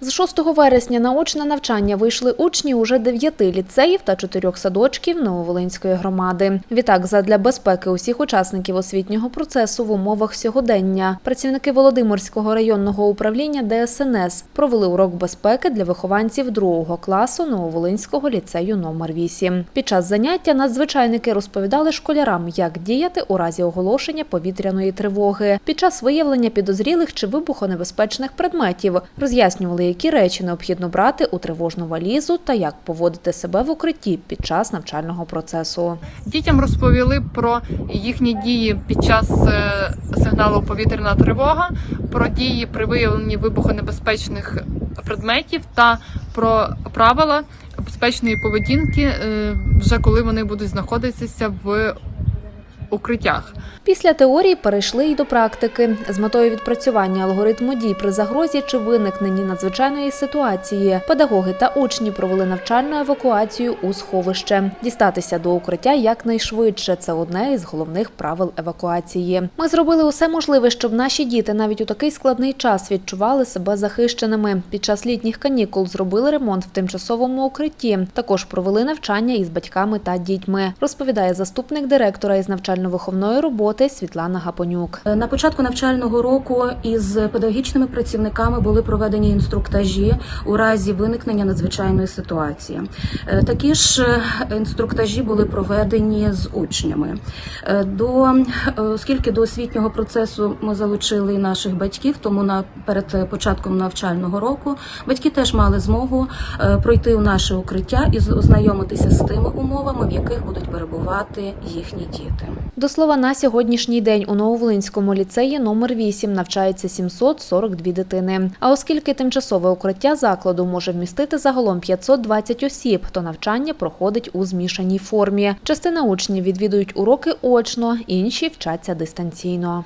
З 6 вересня на очне навчання вийшли учні уже дев'яти ліцеїв та чотирьох садочків Нововолинської громади. Відтак, задля безпеки усіх учасників освітнього процесу в умовах сьогодення, працівники Володимирського районного управління ДСНС провели урок безпеки для вихованців другого класу Нововолинського ліцею номер 8. Під час заняття надзвичайники розповідали школярам, як діяти у разі оголошення повітряної тривоги, під час виявлення підозрілих чи вибухонебезпечних предметів, роз'яснювали, які речі необхідно брати у тривожну валізу та як поводити себе в укритті під час навчального процесу. Дітям розповіли про їхні дії під час е, сигналу повітряна тривога, про дії при виявленні вибухонебезпечних предметів та про правила безпечної поведінки, е, вже коли вони будуть знаходитися в укриттях. Після теорії перейшли й до практики з метою відпрацювання алгоритму дій при загрозі чи виникненні надзвичайної ситуації. Педагоги та учні провели навчальну евакуацію у сховище. Дістатися до укриття якнайшвидше це одне із головних правил евакуації. Ми зробили усе можливе, щоб наші діти навіть у такий складний час відчували себе захищеними. Під час літніх канікул зробили ремонт в тимчасовому укритті. Також провели навчання із батьками та дітьми. Розповідає заступник директора із навчально-виховної роботи Світлана Гапонюк. На початку навчального року із педагогічними працівниками були проведені інструктажі у разі виникнення надзвичайної ситуації. Е, Такі ж е, інструктажі були проведені з учнями. Е, До е, оскільки до освітнього процесу ми залучили наших батьків, тому на перед початком навчального року батьки теж мали змогу е, пройти у наше укриття і ознайомитися з тими умовами, в яких будуть перебувати їхні діти. До слова, на сьогоднішній день у Нововолинському ліцеї номер 8 навчається 742 дитини. А оскільки тимчасове укриття закладу може вмістити загалом 520 осіб, то навчання проходить у змішаній формі. Частина учнів відвідують уроки очно, інші вчаться дистанційно.